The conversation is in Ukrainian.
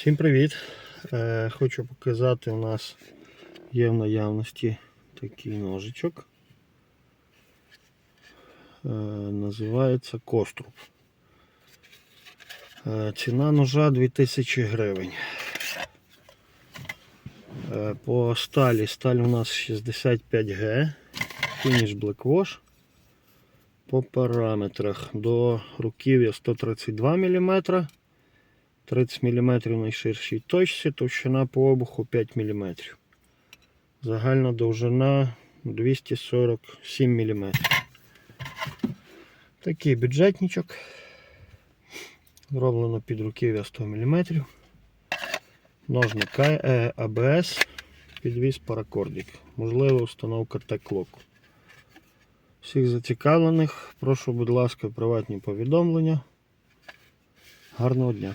Всім привіт! Е, хочу показати, у нас є в наявності такий ножичок. Е, називається Коструб. Е, ціна ножа 2000 гривень. По сталі сталь у нас 65G, фініш Blackwash. По параметрах до руків'я 132 мм. 30 мм найширшій точці, товщина по обуху 5 мм. Загальна довжина 247 мм. Такий бюджетничок. Зроблено під руків'я 100 мм. Ножник е, АБС, підвіз паракордик. Можлива установка Т-клок. Всіх зацікавлених, прошу, будь ласка, приватні повідомлення. Гарного дня!